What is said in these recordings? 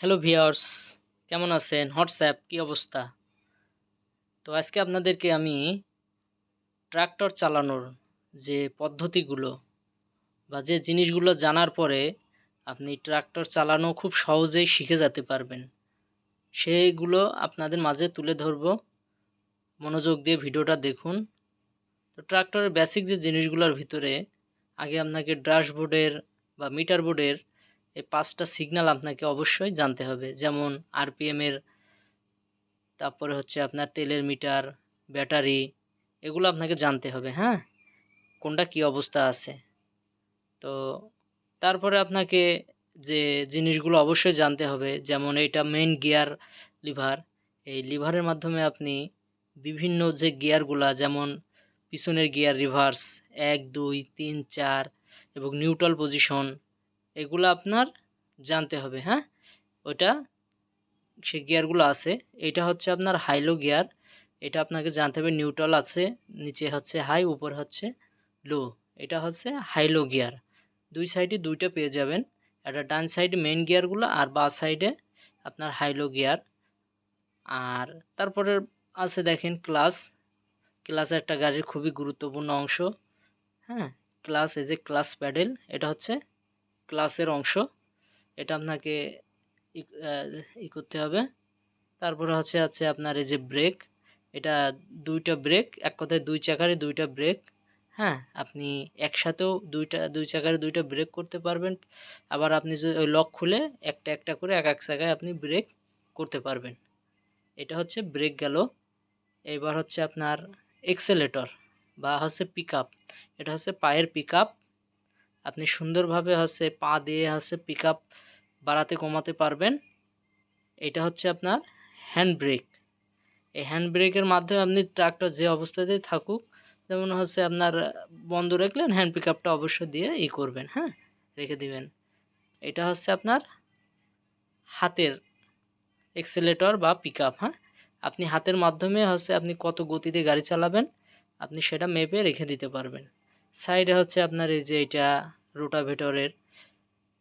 Hello viewers কেমন আছেন? WhatsApp কি অবস্থা? তো আজকে আপনাদেরকে আমি ট্রাক্টর চালানোর যে পদ্ধতিগুলো বা যে জিনিসগুলো জানার পরে আপনি ট্রাক্টর চালানো খুব সহজেই শিখে যেতে পারবেন। সেইগুলো আপনাদের মাঝে তুলে ধরব। মনোযোগ দিয়ে ভিডিওটা দেখুন। তো ট্রাক্টরের বেসিক যে জিনিসগুলোর ভিতরে আগে আপনাকে ড্যাশবোর্ডের বা মিটার বোর্ডের এই পাঁচটা সিগন্যাল আপনাকে অবশ্যই জানতে হবে। যেমন আরপিএমের তারপরে হচ্ছে আপনার তেলের মিটার, ব্যাটারি, এগুলো আপনাকে জানতে হবে হ্যাঁ? কোনটা কি অবস্থা আছে? তো তারপরে আপনাকে যে জিনিসগুলো অবশ্যই জানতে হবে, যেমন এটা মেইন গিয়ার লিভার এই লিভারের মাধ্যমে আপনি বিভিন্ন যে গিয়ারগুলা যেমন পিছনের গিয়ার রিভার্স এক, দুই, তিন, চার এবং নিউট্রাল পজিশন এগুলো আপনার জানতে হবে হ্যাঁ? ওটা সে গিয়ারগুলো আছে, এটা হচ্ছে আপনার হাইলো গিয়ার, এটা আপনাকে জানতে হবে, নিউট্রাল আছে, নিচে হচ্ছে হাই, উপর হচ্ছে লো, এটা হচ্ছে হাইলো গিয়ার। দুই সাইডে দুইটা পেয়ে যাবেন, একটা ডান সাইডে মেন গিয়ারগুলো আর বা সাইডে আপনার হাইলো গিয়ার। আর তারপরে আছে দেখেন ক্লাস ক্লাস একটা গাড়ির খুবই গুরুত্বপূর্ণ অংশ হ্যাঁ? ক্লাস, এই যে ক্লাস প্যাডেল, এটা হচ্ছে ক্লাসের অংশ। এটা আপনাকে ই করতে হবে। তারপরে হচ্ছে, আছে আপনার এই যে ব্রেক এটা দুইটা ব্রেক এক কথায় দুই চাকারে দুইটা ব্রেক হ্যাঁ? আপনি একসাথেও দুইটা, দুই চাকারে দুইটা ব্রেক করতে পারবেন। আবার আপনি ওই লক খুলে একটা একটা করে এক এক জায়গায় আপনি ব্রেক করতে পারবেন। এটা হচ্ছে ব্রেক গেল। এবার হচ্ছে আপনার এক্সেলেটর বা হচ্ছে পিক এটা হচ্ছে পায়ের পিক আপনি সুন্দরভাবে হচ্ছে পা দিয়ে হচ্ছে পিক আপ বাড়াতে কমাতে পারবেন। এটা হচ্ছে আপনার হ্যান্ড ব্রেক এই হ্যান্ড ব্রেকের মাধ্যমে আপনি ট্রাকটা যে অবস্থাতেই থাকুক, যেমন হচ্ছে আপনার বন্ধ রাখলেন হ্যান্ড পিক আপটা অবশ্যই দিয়ে ই করবেন হ্যাঁ? রেখে দিবেন। এটা হচ্ছে আপনার হাতের এক্সেলেটর বা পিক আপ হ্যাঁ? আপনি হাতের মাধ্যমে হচ্ছে আপনি কত গতিতে গাড়ি চালাবেন, আপনি সেটা মেপে রেখে দিতে পারবেন। সাইডে হচ্ছে আপনার এই যে এটা রোটাভেটরের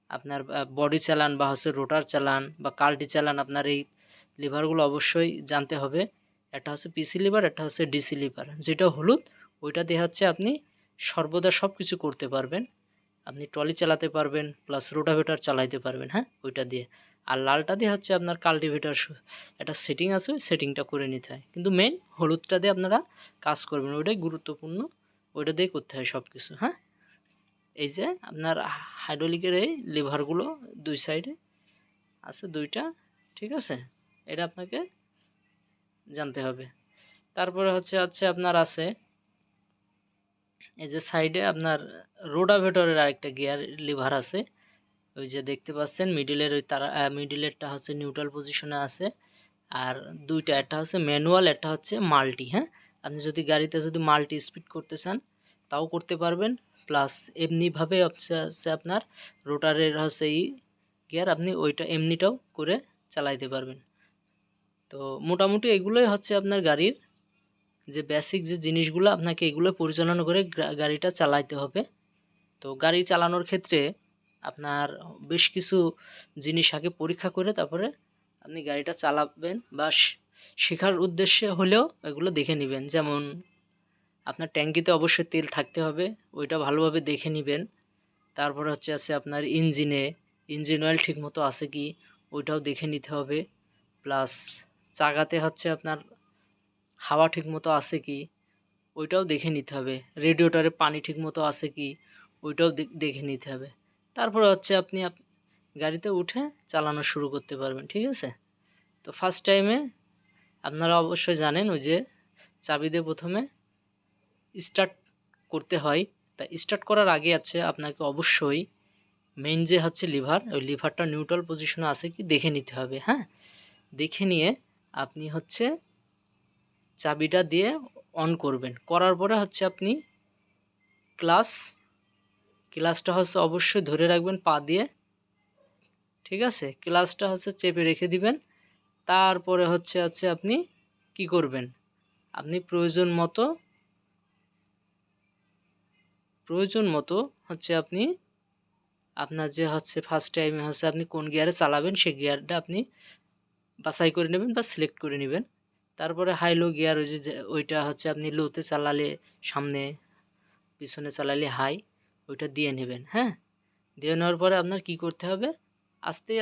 আপনার বডি চালান বা হচ্ছে রোটার চালান বা কাল্টি চালান আপনার এই লিভারগুলো অবশ্যই জানতে হবে। একটা হচ্ছে পিসি লিভার, একটা হচ্ছে ডিসি লিভার। যেটা হলুদ, ওইটা দিয়ে হচ্ছে আপনি সর্বদা সব কিছু করতে পারবেন। আপনি ট্রলি চালাতে পারবেন, প্লাস রোটাভেটার চালাইতে পারবেন হ্যাঁ ওইটা দিয়ে। আর লালটা দিয়ে হচ্ছে আপনার কাল্টিভেটার একটা সেটিং আছে, ওই সেটিংটা করে নিতে হয়। কিন্তু মেন হলুদটা দিয়ে আপনারা কাজ করবেন, ওইটাই গুরুত্বপূর্ণ। ওইটা দিয়ে করতে হয় সব কিছু হ্যাঁ? এই যে আপনার হাইড্রোলিকের এই লিভারগুলো দুই সাইডে আছে দুইটা ঠিক আছে? এটা আপনাকে জানতে হবে। তারপরে হচ্ছে হচ্ছে আপনার আছে এই যে সাইডে আপনার রোডাভেটরের আরেকটা গিয়ার লিভার আছে। ওই যে দেখতে পাচ্ছেন মিডিলের ওই তারা মিডিলেরটা হচ্ছে নিউট্রাল পজিশনে আছে। আর দুইটা একটা হচ্ছে ম্যানুয়াল একটা হচ্ছে মাল্টি হ্যাঁ? আপনি যদি গাড়িতে যদি মাল্টি স্পিড করতে চান, তাও করতে পারবেন। প্লাস এমনিভাবে হচ্ছে আপনার রোটারের হচ্ছে এই গিয়ার আপনি ওইটা এমনিটাও করে চালাইতে পারবেন। তো মোটামুটি এগুলোই হচ্ছে আপনার গাড়ির যে বেসিক যে জিনিসগুলো, আপনাকে এগুলো পরিচালনা করে গাড়িটা চালাইতে হবে। তো গাড়ি চালানোর ক্ষেত্রে আপনার বেশ কিছু জিনিস আগে পরীক্ষা করে তারপরে আপনি গাড়িটা চালাবেন বা শেখার উদ্দেশ্যে হলেও এগুলো দেখে নেবেন। যেমন আপনার ট্যাঙ্কিতে অবশ্যই তেল থাকতে হবে, ওইটা ভালোভাবে দেখে নেবেন। তারপর হচ্ছে আছে আপনার ইঞ্জিনে, ইঞ্জিন অয়েল ঠিকমতো আছে কি, ওইটাও দেখে নিতে হবে। প্লাস চাকাতে হচ্ছে আপনার হাওয়া ঠিকমতো আছে কি, ওইটাও দেখে নিতে হবে। রেডিওটারে পানি ঠিকমতো আছে কি, ওইটাও দেখে নিতে হবে। তারপরে হচ্ছে আপনি গাড়িতে উঠে চালানো শুরু করতে পারবেন, ঠিক আছে? তো ফার্স্ট টাইমে আপনারা অবশ্যই জানেন ওই যে চাবি দিয়ে প্রথমে স্টার্ট করতে হয়। তা স্টার্ট করার আগে আছে আপনাকে অবশ্যই মেইন যে হচ্ছে লিভার ওই লিভারটা নিউট্রাল পজিশনে আছে কি দেখে নিতে হবে হ্যাঁ? দেখে নিয়ে আপনি হচ্ছে চাবিটা দিয়ে অন করবেন। করার পরে হচ্ছে আপনি ক্লাস ক্লাসটা হচ্ছে অবশ্যই ধরে রাখবেন পা দিয়ে ঠিক আছে? ক্লাসটা হচ্ছে চেপে রেখে দিবেন। তারপরে হচ্ছে হচ্ছে আপনি কি করবেন? আপনি প্রয়োজন মতো প্রয়োজন মতো হচ্ছে আপনি আপনার যে হচ্ছে ফার্স্ট টাইমে হচ্ছে আপনি কোন গিয়ারে চালাবেন সেই গিয়ারটা আপনি বাছাই করে নেবেন বা সিলেক্ট করে নেবেন। তারপরে হাই লো গিয়ার ওই যে- ওইটা হচ্ছে আপনি লোতে চালালে সামনে, পিছনে চালালে হাই ওইটা দিয়ে নেবেন হ্যাঁ? দিয়ে নেওয়ার পরে আপনার কি করতে হবে? আস্তে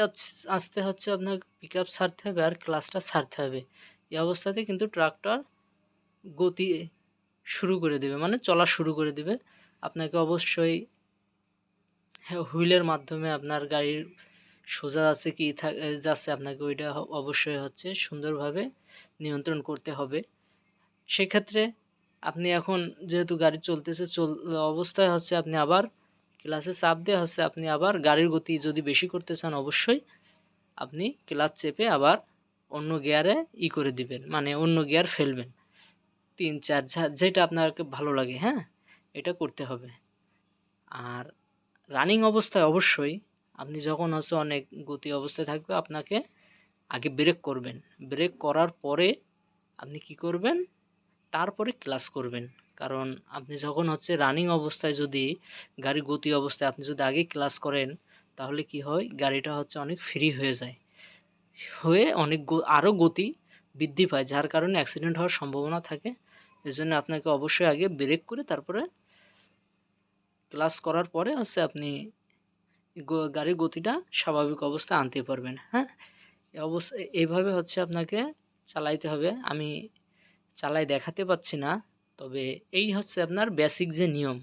আস্তে হচ্ছে আপনার পিক আপ ছাড়তে হবে আর ক্লাসটা ছাড়তে হবে। এই অবস্থাতে কিন্তু ট্রাক্টর গতি শুরু করে দেবে মানে চলা শুরু করে দেবে। আপনাকে অবশ্যই হ্যাঁ, হুইলের মাধ্যমে আপনার গাড়ির সোজা আছে কি যাচ্ছে আপনাকে ওইটা অবশ্যই হচ্ছে সুন্দরভাবে নিয়ন্ত্রণ করতে হবে। সেক্ষেত্রে আপনি এখন যেহেতু গাড়ি চলতেছে চল অবস্থায় হচ্ছে আপনি আবার ক্লাসে চাপ দিয়ে হচ্ছে, আপনি আবার গাড়ির গতি যদি বেশি করতে চান, অবশ্যই আপনি ক্লাস চেপে আবার অন্য গিয়ারে ই করে দিবেন মানে অন্য গিয়ার ফেলবেন। তিন, চার যেটা আপনাকে ভালো লাগে হ্যাঁ? এটা করতে হবে। আর রানিং অবস্থায় অবশ্যই আপনি যখন হচ্ছে অনেক গতি অবস্থায় থাকবে, আপনাকে আগে ব্রেক করবেন। ব্রেক করার পরে আপনি কি করবেন? তারপরে ক্লাস করবেন। কারণ আপনি যখন হচ্ছে রানিং অবস্থায় যদি গাড়ি গতি অবস্থায় আপনি যদি আগে ক্লাস করেন, তাহলে কি হয়? গাড়িটা হচ্ছে অনেক ফ্রি হয়ে যায়। হয়ে অনেক আরও গতি বৃদ্ধি পায়, যার কারণে অ্যাক্সিডেন্ট হওয়ার সম্ভাবনা থাকে। এজন্য আপনাকে অবশ্যই আগে ব্রেক করে তারপরে ক্লাস করার পরে হচ্ছে আপনি গাড়ির গতিটা স্বাভাবিক অবস্থায় আনতে পারবেন হ্যাঁ? অবস্থা এইভাবে হচ্ছে আপনাকে চালাইতে হবে। আমি চালাই দেখাতে পাচ্ছি না। তবে এই হচ্ছে আপনার বেসিক যে নিয়ম,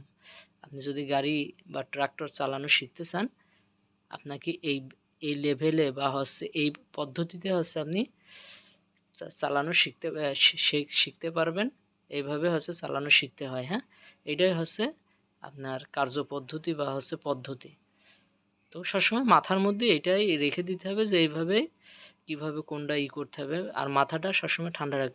আপনি যদি গাড়ি বা ট্রাক্টর চালানো শিখতে চান, আপনাকে এই এই লেভেলে বা হচ্ছে এই পদ্ধতিতে হচ্ছে আপনি চালানো শিখতে শিখতে পারবেন। এইভাবে হচ্ছে চালানো শিখতে হয় হ্যাঁ? এটাই হচ্ছে আপনার কার্যপদ্ধতি বা হচ্ছে পদ্ধতি। তো সবসময় মাথার মধ্যে এটাই রেখে দিতে হবে যে এইভাবে কীভাবে কোনটা ই করতে হবে, আর মাথাটা সবসময় ঠান্ডা রাখতে